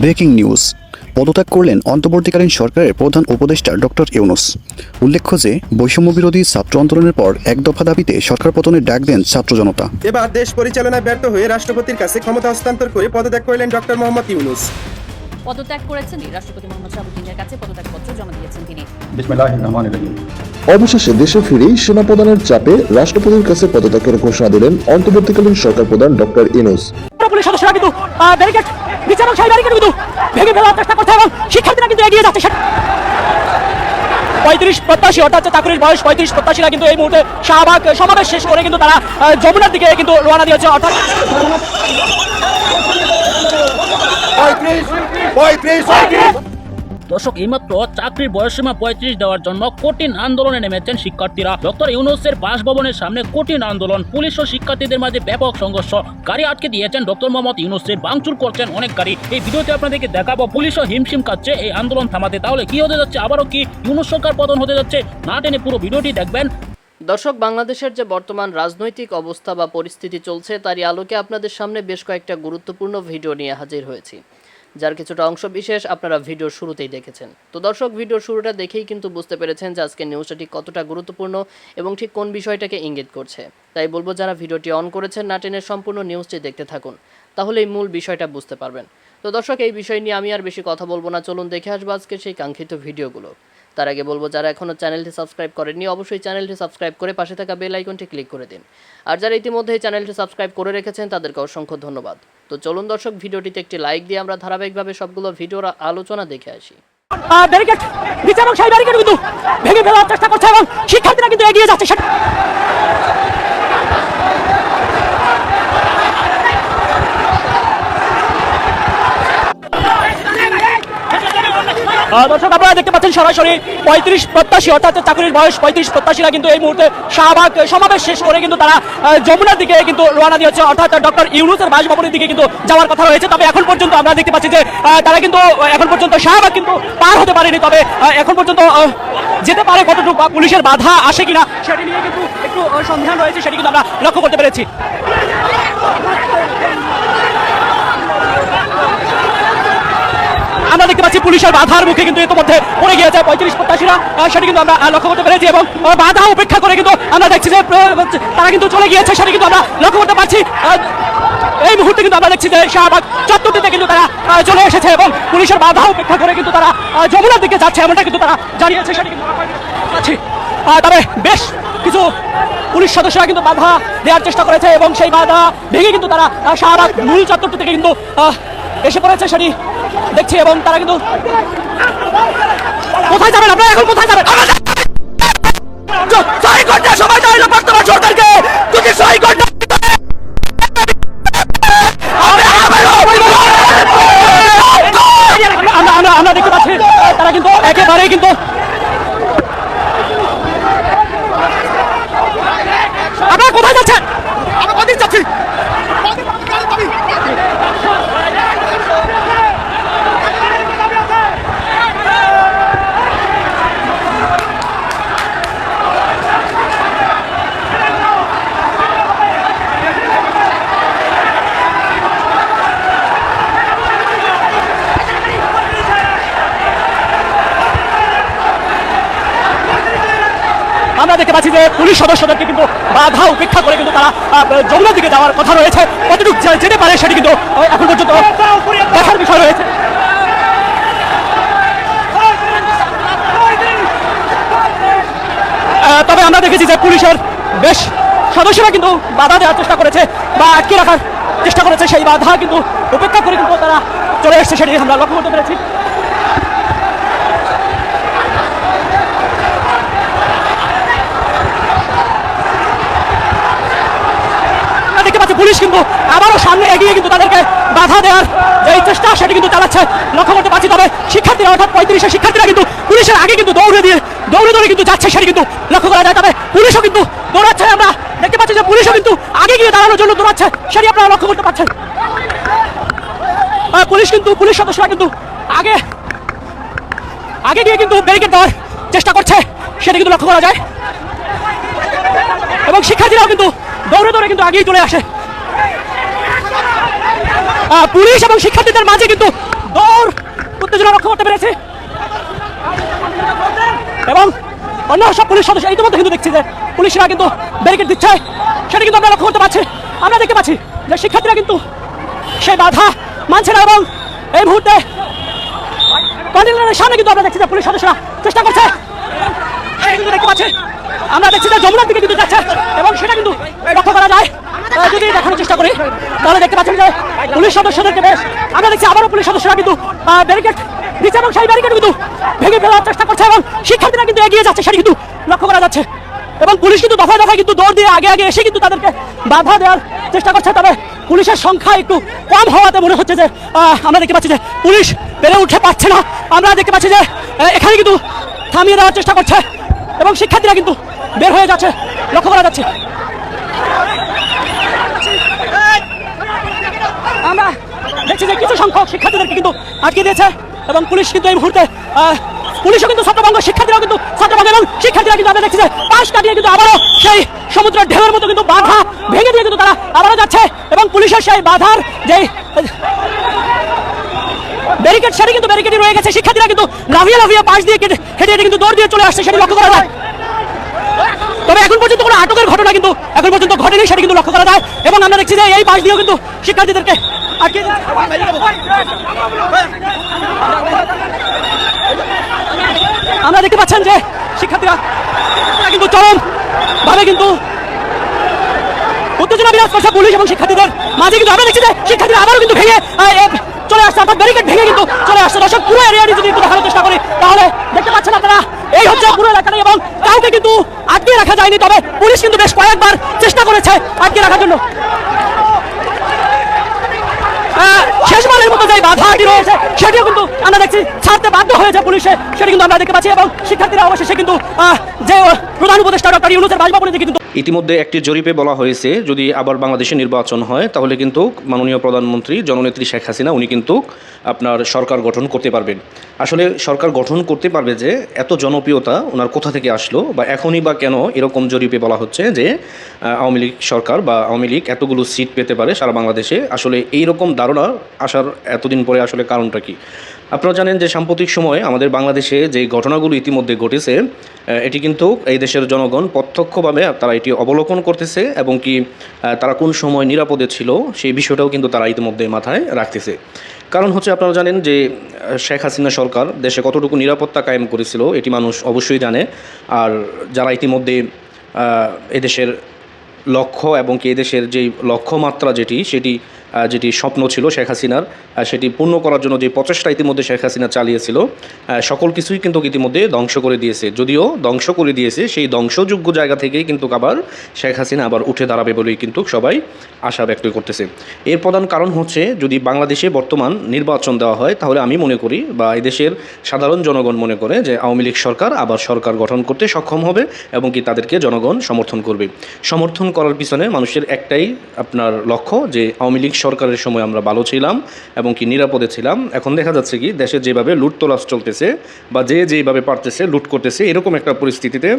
Breaking news. পদত্যাগ করলেন অন্তর্বর্তীকালীন সরকারের প্রধান উপদেষ্টা ডক্টর ইউনুস। উল্লেখ্য যে বৈষম্য বিরোধী ছাত্র আন্দোলনের পর এক দফা দাবিতে সরকার পতনের ডাক দেন ছাত্র জনতা। এবার দেশ পরিচালনায় ব্যর্থ হয়ে রাষ্ট্রপতির কাছে ক্ষমতা হস্তান্তর করে পদত্যাগ করলেন ডক্টর মোহাম্মদ ইউনুস। পদত্যাগ করেছেন রাষ্ট্রপতি মোহাম্মদ শাহাবুদ্দিনের কাছে পদত্যাগপত্র জমা দিয়েছেন তিনি। বিসমিল্লাহির রহমানির রহিম। অবশেষে দেশে ফিরেই সেনাপ্রধানের চাপে রাষ্ট্রপতির কাছে পদত্যাগের ঘোষণা দিলেন অন্তর্বর্তীকালীন সরকার প্রধান ডক্টর ইনুস পুলিশ সদস্যরা কিন্তু ব্যারিকেড নিচে সাহেব ব্যারিকেড কিন্তু ভেঙে ফেলার চেষ্টা করছে এবং শিক্ষার্থীরা কিন্তু এগিয়ে যাচ্ছে পঁয়ত্রিশ প্রত্যাশী, অর্থাৎ চাকরির বয়স পঁয়ত্রিশ প্রত্যাশীরা কিন্তু এই মুহূর্তে শাহবাগ সমাবেশ শেষ করে কিন্তু তারা যমুনার দিকে কিন্তু রওনা দিয়েছে, অর্থাৎ দর্শক এইমাত্র চাকরির বয়সীমা পঁয়ত্রিশ দেওয়ার জন্য কঠিন আন্দোলনে নেমেছেন শিক্ষার্থীরা। ডক্টর ইউনুসের বাসভবনের সামনে কঠিন আন্দোলন, পুলিশ ও শিক্ষার্থীদের মাঝে ব্যাপক সংঘর্ষ। গাড়ি আটকে দিয়েছেন ডক্টর মোহাম্মদ ইউনুসের বাংচুর করছেন অনেক গাড়ি। এই ভিডিওতে আপনাদেরকে দেখাবো পুলিশ ও হিমশিম কাচ্ছে এই আন্দোলন থামাতে। তাহলে কি হতে যাচ্ছে? আবারও কি ইউনুস সরকার পতন হতে যাচ্ছে? না টেনে পুরো ভিডিওটি দেখবেন। দর্শক, বাংলাদেশের যে বর্তমান রাজনৈতিক অবস্থা বা পরিস্থিতি চলছে, তারই আলোকে আপনাদের সামনে বেশ কয়েকটা গুরুত্বপূর্ণ ভিডিও নিয়ে হাজির হয়েছি। যার কিছুটা অংশ বিশেষ আপনারা ভিডিওর শুরুতেই দেখেছেন। তো দর্শক ভিডিও শুরুটা দেখেই কিন্তু বুঝতে পেরেছেন যে আজকে নিউজটা ঠিক কতটা গুরুত্বপূর্ণ এবং ঠিক কোন বিষয়টাকে ইঙ্গিত করছে। তাই বলব, যারা ভিডিওটি অন করেছেন না টেনে সম্পূর্ণ নিউজটি দেখতে থাকুন। তাহলে এই মূল বিষয়টা বুঝতে পারবেন। তো দর্শক, এই বিষয় নিয়ে আমি আর বেশি কথা বলব না। চলুন দেখে আসব আজকে সেই কাঙ্ক্ষিত ভিডিওগুলো তার আগে বলব, যারা এখনও চ্যানেলটি সাবস্ক্রাইব করেননি, অবশ্যই চ্যানেলটি সাবস্ক্রাইব করে পাশে থাকা বেল আইকনটি ক্লিক করে দিন। আর যারা ইতিমধ্যে চ্যানেলটি সাবস্ক্রাইব করে রেখেছেন, তাদেরকে অসংখ্য ধন্যবাদ। তো চলুন দর্শক, ভিডিওটিতে একটি লাইক দিয়ে আমরা ধারাবাহিকভাবে সবগুলো ভিডিওর আলোচনা দেখে আসি। শিক্ষার্থীরা কিন্তু এগিয়ে যাচ্ছে। দর্শক, আপনারা দেখতে পাচ্ছেন সরাসরি পঁয়ত্রিশ প্রত্যাশী, অর্থাৎ চাকরির বয়স পঁয়ত্রিশ প্রত্যাশীরা কিন্তু এই মুহূর্তে শাহবাগ সমাবেশ শেষ করে কিন্তু তারা যমুনার দিকে কিন্তু রওনা দিয়েছে। অর্থাৎ ডক্টর ইউনুসের বাসভবনের দিকে কিন্তু যাওয়ার কথা রয়েছে। তবে এখন পর্যন্ত আমরা দেখতে পাচ্ছি যে তারা কিন্তু এখন পর্যন্ত শাহবাগ কিন্তু পার হতে পারেনি। তবে এখন পর্যন্ত যেতে পারে কতটুকু পুলিশের বাধা আসে কিনা, সেটি নিয়ে কিন্তু একটু সন্ধান রয়েছে, সেটি কিন্তু আমরা লক্ষ্য করতে পেরেছি। আমরা দেখতে পাচ্ছি পুলিশের বাধার মুখে কিন্তু ইতিমধ্যে পড়ে গিয়েছে পঁয়ত্রিশ প্রত্যাশীরা। সেটি কিন্তু আমরা লক্ষ্য করতে পেরেছি এবং বাধা উপেক্ষা করে কিন্তু আমরা দেখছি যে তারা কিন্তু চলে গিয়েছে, সেটি কিন্তু আমরা লক্ষ্য করতে পারছি। এই মুহূর্তে কিন্তু আমরা দেখছি যে শাহবাগ চত্বরটিতে কিন্তু তারা চলে এসেছে এবং পুলিশের বাধা উপেক্ষা করে কিন্তু তারা যমুনার দিকে যাচ্ছে, এমনটা কিন্তু তারা জানিয়েছে, সেটি কিন্তু পাচ্ছি। তবে বেশ কিছু পুলিশ সদস্যরা কিন্তু বাধা দেওয়ার চেষ্টা করেছে এবং সেই বাধা ভেঙে কিন্তু তারা শাহবাগ মূল চত্বরটি থেকে কিন্তু এসে পড়েছে, সেটি দেখছি, এবং তারা কিন্তু কোথায় যাবেন? আপনারা এখন কোথায় যাবেন? সহি করতে সময় সহি করতে আমরা পাচ্ছি, তারা কিন্তু একেবারেই কিন্তু আপনারা কোথায় যাচ্ছেন আমরা কোথায় যাচ্ছি আমরা দেখতে পাচ্ছি যে পুলিশ সদস্যদেরকে কিন্তু বাধা উপেক্ষা করে কিন্তু তারা যমুনার দিকে যাওয়ার কথা রয়েছে। কতটুকু যেতে পারে সেটি কিন্তু এখন পর্যন্ত দেখার বিষয় রয়েছে। তবে আমরা দেখেছি যে পুলিশের বেশ সদস্যরা কিন্তু বাধা দেওয়ার চেষ্টা করেছে বা আটকে রাখার চেষ্টা করেছে। সেই বাধা কিন্তু উপেক্ষা করে কিন্তু তারা চলে এসছে সেটি আমরা লক্ষ্য করতে পেরেছি আমরা দেখতে পাচ্ছি পুলিশ কিন্তু আবারও সামনে এগিয়ে কিন্তু তাদেরকে বাধা দেওয়ার যে চেষ্টা, সেটি কিন্তু চালাচ্ছে, লক্ষ্য করতে পারছি তবে শিক্ষার্থীরা, অর্থাৎ পঁয়ত্রিশের শিক্ষার্থীরা কিন্তু পুলিশের আগে কিন্তু দৌড়ে দিয়ে, দৌড়ে দৌড়ে কিন্তু যাচ্ছে, সেটি কিন্তু লক্ষ্য করা যায়। তবে পুলিশও কিন্তু দৌড়াচ্ছে, আমরা দেখতে পাচ্ছি যে পুলিশও কিন্তু আগে গিয়ে দাঁড়ানোর জন্য দৌড়াচ্ছে, সেটি আপনারা লক্ষ্য করতে পারছেন। পুলিশ কিন্তু, পুলিশ সদস্যরা কিন্তু আগে আগে গিয়ে কিন্তু ব্যারিকেড দেওয়ার চেষ্টা করছে, সেটা কিন্তু লক্ষ্য করা যায়। এবং শিক্ষার্থীরাও কিন্তু দৌড়ে দৌড়ে কিন্তু আগেই চলে আসে। পুলিশ এবং শিক্ষার্থীদের মাঝে কিন্তু দৌড় উত্তেজনা রক্ষা করতে পেরেছে। এবং অন্য সব পুলিশ সদস্য ইতিমধ্যে কিন্তু দেখছি যে পুলিশরা কিন্তু ব্যারিকেড দিচ্ছে। সেটা কিন্তু আমরা লক্ষ্য করতে পারছি। আমরা দেখতে পাচ্ছি যে শিক্ষার্থীরা কিন্তু সে বাধা মানছে না এবং এই মুহূর্তে সামনে কিন্তু আমরা দেখছি যে পুলিশ সদস্যরা চেষ্টা করছে। দেখতে পাচ্ছি। আমরা দেখছি যে যমুনার দিকে কিন্তু যাচ্ছে এবং সেটা কিন্তু লক্ষ্য করা যায়। যদি দেখানোর চেষ্টা করি, তাহলে দেখতে পাচ্ছেন যে পুলিশ সদস্যদেরকে বেশ, আমরা দেখছি আবারও পুলিশ সদস্যরা কিন্তু ব্যারিকেড দিচ্ছে এবং সেই ব্যারিকেড কিন্তু ভেঙে ফেলার চেষ্টা করছে এবং শিক্ষার্থীরা কিন্তু এগিয়ে যাচ্ছে, সেটা কিন্তু লক্ষ্য করা যাচ্ছে। এবং পুলিশ কিন্তু দফায় দফায় কিন্তু দৌড় দিয়ে আগে আগে এসে কিন্তু তাদেরকে বাধা দেওয়ার চেষ্টা করছে, তবে পুলিশের সংখ্যা একটু কম হওয়াতে মনে হচ্ছে যে আমরা দেখতে পাচ্ছি যে পুলিশ বেড়ে উঠে পারছে না। আমরা দেখতে পাচ্ছি যে এখানে কিন্তু থামিয়ে দেওয়ার চেষ্টা করছে এবং শিক্ষার্থীরা কিন্তু বের হয়ে যাচ্ছে, লক্ষ্য করা যাচ্ছে। আমরা দেখছি যে কিছু সংখ্যক শিক্ষার্থীদেরকে কিন্তু আটকে দিয়েছে এবং পুলিশ কিন্তু এই মুহূর্তে পুলিশও কিন্তু ছত্রভঙ্গ শিক্ষার্থীরাও কিন্তু ছত্রভঙ্গ এবং শিক্ষার্থীরা কিন্তু আমরা দেখছি যে পাশ কাটিয়ে কিন্তু আবারও সেই সমুদ্রের ঢেউয়ের মতো কিন্তু বাধা ভেঙে দিয়ে কিন্তু তারা আবারও যাচ্ছে এবং পুলিশের সেই বাধার যে ব্যারিকেড, সেটা কিন্তু ব্যারিকেডই রয়ে গেছে। শিক্ষার্থীরা কিন্তু লাফিয়ে লাফিয়ে পাশ দিয়ে হেঁটে হেঁটে কিন্তু দৌড় দিয়ে চলে আসছে, সেটি লক্ষ্য করা যায়। তবে এখন পর্যন্ত কোনো আটকের ঘটনা কিন্তু এখন পর্যন্ত ঘটেনি, সেটা কিন্তু লক্ষ্য করা যায়। এবং আমরা দেখছি যে এই পাশ দিয়েও কিন্তু শিক্ষার্থীদেরকে আটকে আমরা দেখতে পাচ্ছেন যে শিক্ষার্থীরা কিন্তু চরম ভাবে কিন্তু উত্তেজনা বিরাজ করছে পুলিশ এবং শিক্ষার্থীদের মাঝে কিন্তু আমরা দেখছি যে শিক্ষার্থীরা আবারও কিন্তু ভেঙে চলে আসছে। অর্থাৎ ব্যারিকেড ভেঙে কিন্তু চলে আসছে। দর্শক, পুরো এরিয়াটি যদি একটু দেখানোর চেষ্টা করি, তাহলে দেখতে পাচ্ছেন আপনারা, এই হচ্ছে পুরো এলাকাটা এবং কাউকে কিন্তু আটকে রাখা যায়নি, তবে পুলিশ কিন্তু বেশ কয়েকবার চেষ্টা করেছে আটকে রাখার জন্য। শেষবারের মতো যে বাধাটি রয়েছে সেটিও কিন্তু আমরা দেখছি। ছাড়তে বাধ্য হয়েছে পুলিশে। সেটি কিন্তু আমরা দেখতে পাচ্ছি এবং শিক্ষার্থীরা অবশেষে কিন্তু যে প্রধান উপদেষ্টা ডক্টর ইউনুসের বাসভবনে কিন্তু ইতিমধ্যে একটি জরিপে বলা হয়েছে, যদি আবার বাংলাদেশে নির্বাচন হয়, তাহলে কিন্তু মাননীয় প্রধানমন্ত্রী জননেত্রী শেখ হাসিনা, উনি কিন্তু আপনার সরকার গঠন করতে পারবেন। আসলে সরকার গঠন করতে পারবে যে, এত জনপ্রিয়তা ওনার কোথা থেকে আসলো বা এখনই বা কেন এরকম জরিপে বলা হচ্ছে যে আওয়ামী লীগ সরকার বা আওয়ামী লীগ এতগুলো সিট পেতে পারে সারা বাংলাদেশে। আসলে এই রকম ধারণা আসার এতদিন পরে আসলে কারণটা কি? আপনারা জানেন যে সাম্প্রতিক সময়ে আমাদের বাংলাদেশে যে ঘটনাগুলো ইতিমধ্যে ঘটেছে এটি কিন্তু এই দেশের জনগণ প্রত্যক্ষভাবে তারা এটি অবলোকন করতেছে এবং কি তারা কোন সময় নিরাপদে ছিল সেই বিষয়টাও কিন্তু তারা ইতিমধ্যে মাথায় রাখতেছে। কারণ হচ্ছে আপনারা জানেন যে শেখ হাসিনা সরকার দেশে কতটুকু নিরাপত্তা কায়েম করেছিল এটি মানুষ অবশ্যই জানে। আর যারা ইতিমধ্যে এদেশের লক্ষ্য এবং কি এদেশের যেই লক্ষ্যমাত্রা যেটি, সেটি যেটি স্বপ্ন ছিল শেখ হাসিনার সেটি পূর্ণ করার জন্য যে প্রচেষ্টা ইতিমধ্যে শেখ হাসিনা চালিয়েছিল সকল কিছুই কিন্তু ইতিমধ্যে ধ্বংস করে দিয়েছে। যদিও ধ্বংস করে দিয়েছে, সেই ধ্বংসযোগ্য জায়গা থেকেই কিন্তু আবার শেখ হাসিনা আবার উঠে দাঁড়াবে বলেই কিন্তু সবাই আশা ব্যক্ত করতেছে। এর প্রধান কারণ হচ্ছে, যদি বাংলাদেশে বর্তমান নির্বাচন দেওয়া হয়, তাহলে আমি মনে করি বা এদেশের সাধারণ জনগণ মনে করে যে আওয়ামী লীগ সরকার আবার সরকার গঠন করতে সক্ষম হবে এবং কি তাদেরকে জনগণ সমর্থন করবে। সমর্থন করার পিছনে মানুষের একটাই আপনার লক্ষ্য যে আওয়ামী লীগ সরকারের সময় আমরা ভালো ছিলাম এবং কি নিরাপদে ছিলাম। এখন দেখা যাচ্ছে কি, দেশে যেভাবে লুটতলাশ চলতেছে বা যে যেভাবে পারতেছে, লুট করতেছে, এরকম একটা পরিস্থিতিতে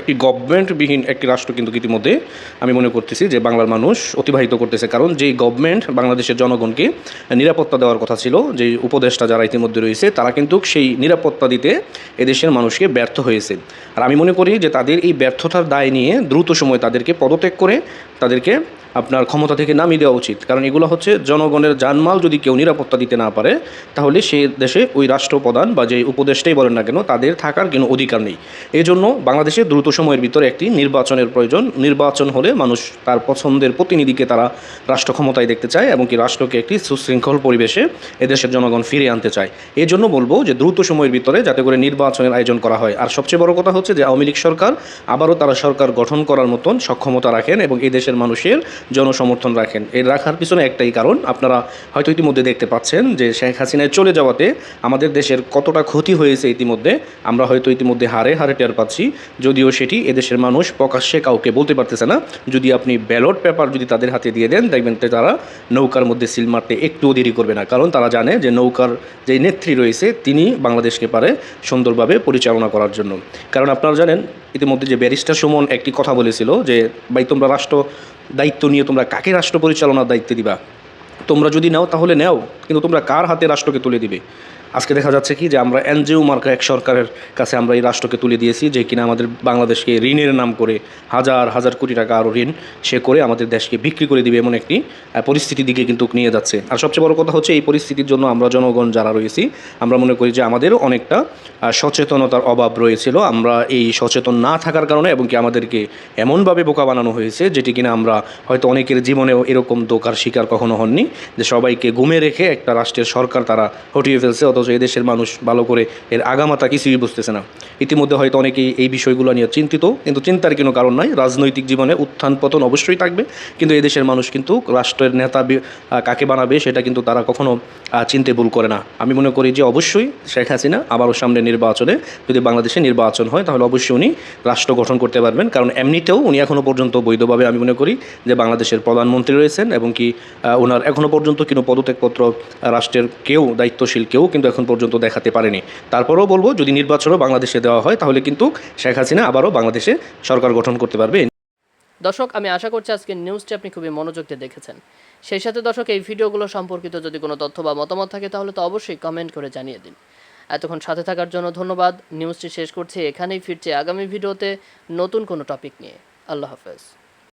একটি গভর্নমেন্টবিহীন একটি রাষ্ট্র কিন্তু ইতিমধ্যে আমি মনে করতেছি যে বাংলার মানুষ অতিবাহিত করতেছে। কারণ যেই গভর্নমেন্ট বাংলাদেশের জনগণকে নিরাপত্তা দেওয়ার কথা ছিল যে উপদেষ্টা যারা ইতিমধ্যে রয়েছে, তারা কিন্তু সেই নিরাপত্তা দিতে এদেশের মানুষকে ব্যর্থ হয়েছে। আর আমি মনে করি যে তাদের এই ব্যর্থতার দায় নিয়ে দ্রুত সময় তাদেরকে পদত্যাগ করে তাদেরকে আপনার ক্ষমতা থেকে নামিয়ে দেওয়া উচিত। কারণ এগুলো হচ্ছে জনগণের জানমাল যদি কেউ নিরাপত্তা দিতে না পারে, তাহলে সে দেশে ওই রাষ্ট্রপ্রধান বা যে উপদেষ্টাই বলেন না কেন, তাদের থাকার কোনো অধিকার নেই। এই জন্য বাংলাদেশে দ্রুত সময়ের ভিতরে একটি নির্বাচনের প্রয়োজন। নির্বাচন হলে মানুষ তার পছন্দের প্রতিনিধিকে তারা রাষ্ট্র ক্ষমতায় দেখতে চায় এবং কি রাষ্ট্রকে একটি সুশৃঙ্খল পরিবেশে এদেশের জনগণ ফিরিয়ে আনতে চায়। এই জন্য বলব যে দ্রুত সময়ের ভিতরে যাতে করে নির্বাচনের আয়োজন করা হয়। আর সবচেয়ে বড় কথা হচ্ছে যে আওয়ামী লীগ সরকার আবারও তারা সরকার গঠন করার মতন সক্ষমতা রাখেন এবং এই দেশের মানুষের জনসমর্থন রাখেন। এর রাখার পিছনে একটাই কারণ, আপনারা হয়তো ইতিমধ্যে দেখতে পাচ্ছেন যে শেখ হাসিনায় চলে যাওয়াতে আমাদের দেশের কতটা ক্ষতি হয়েছে ইতিমধ্যে, আমরা হয়তো ইতিমধ্যে হারে হারে টের পাচ্ছি। যদিও সেটি এদেশের মানুষ প্রকাশ্যে কাউকে বলতে পারতেছে না। যদি আপনি ব্যালট পেপার যদি তাদের হাতে দিয়ে দেন, দেখবেন তারা নৌকার মধ্যে সিল মারতে একটুও দেরি করবে না। কারণ তারা জানে যে নৌকার যে নেত্রী রয়েছে, তিনি বাংলাদেশকে পারে সুন্দরভাবে পরিচালনা করার জন্য। কারণ আপনারা জানেন, ইতিমধ্যে যে ব্যারিস্টার সুমন একটি কথা বলেছিল যে, ভাই, তোমরা রাষ্ট্র দায়িত্ব নিয়ে তোমরা কাকে রাষ্ট্র পরিচালনার দায়িত্ব দিবা? তোমরা যদি নাও তাহলে নেও, কিন্তু তোমরা কার হাতে রাষ্ট্রকে তুলে দিবে? আজকে দেখা যাচ্ছে কি যে আমরা এনজিও মার্কা এক সরকারের কাছে আমরা এই রাষ্ট্রকে তুলে দিয়েছি যে কিনা আমাদের বাংলাদেশকে ঋণের নাম করে হাজার হাজার কোটি টাকা আরও ঋণ সে করে আমাদের দেশকে বিক্রি করে দিবে এমন একটি পরিস্থিতির দিকে কিন্তু নিয়ে যাচ্ছে। আর সবচেয়ে বড় কথা হচ্ছে এই পরিস্থিতির জন্য আমরা জনগণ যারা রয়েছি, আমরা মনে করি যে আমাদেরও অনেকটা সচেতনতার অভাব রয়েছিল। আমরা এই সচেতন না থাকার কারণে এবং কি আমাদেরকে এমনভাবে বোকা বানানো হয়েছে যেটি কিনা আমরা হয়তো অনেকের জীবনেও এরকম দোকার শিকার কখনো হননি যে সবাইকে ঘুমে রেখে একটা রাষ্ট্রের সরকার তারা হটিয়ে ফেলছে, অথচ এদেশের মানুষ ভালো করে এর আগামাতা কিছুই বুঝতেছে না। ইতিমধ্যে হয়তো অনেকেই এই বিষয়গুলো নিয়ে চিন্তিত, কিন্তু চিন্তার কোনো কারণ নাই। রাজনৈতিক জীবনে উত্থান পতন অবশ্যই থাকবে, কিন্তু এদেশের মানুষ কিন্তু রাষ্ট্রের নেতা কাকে বানাবে সেটা কিন্তু তারা কখনো চিনতে ভুল করে না। আমি মনে করি যে অবশ্যই শেখ হাসিনা আবারও সামনে নির্বাচনে যদি বাংলাদেশে নির্বাচন হয়, তাহলে অবশ্যই উনি রাষ্ট্র গঠন করতে পারবেন। কারণ এমনিতেও উনি এখনও পর্যন্ত বৈধভাবে আমি মনে করি যে বাংলাদেশের প্রধানমন্ত্রী রয়েছেন এবং কি ওনার এখনও পর্যন্ত কোনো পদত্যাগপত্র রাষ্ট্রের কেউ, দায়িত্বশীল কেউ কিন্তু এখন পর্যন্ত দেখাতে পারেনি। তারপরেও বলব, যদি নির্বাচনও বাংলাদেশে দেওয়া হয়, তাহলে কিন্তু শেখ হাসিনা আবারও বাংলাদেশে সরকার গঠন করতে পারবে। দর্শক, আমি আশা করছি আজকের নিউজটি আপনি খুবই মনোযোগ দিয়ে দেখেছেন। সেই সাথে দর্শক, এই ভিডিওগুলো সম্পর্কিত যদি কোনো তথ্য বা মতামত থাকে, তাহলে তো অবশ্যই কমেন্ট করে জানিয়ে দিন। এতক্ষণ সাথে থাকার জন্য ধন্যবাদ। নিউজটি শেষ করছি এখানেই, ফিরছে আগামী ভিডিওতে নতুন কোনো টপিক নিয়ে। আল্লাহ হাফেজ।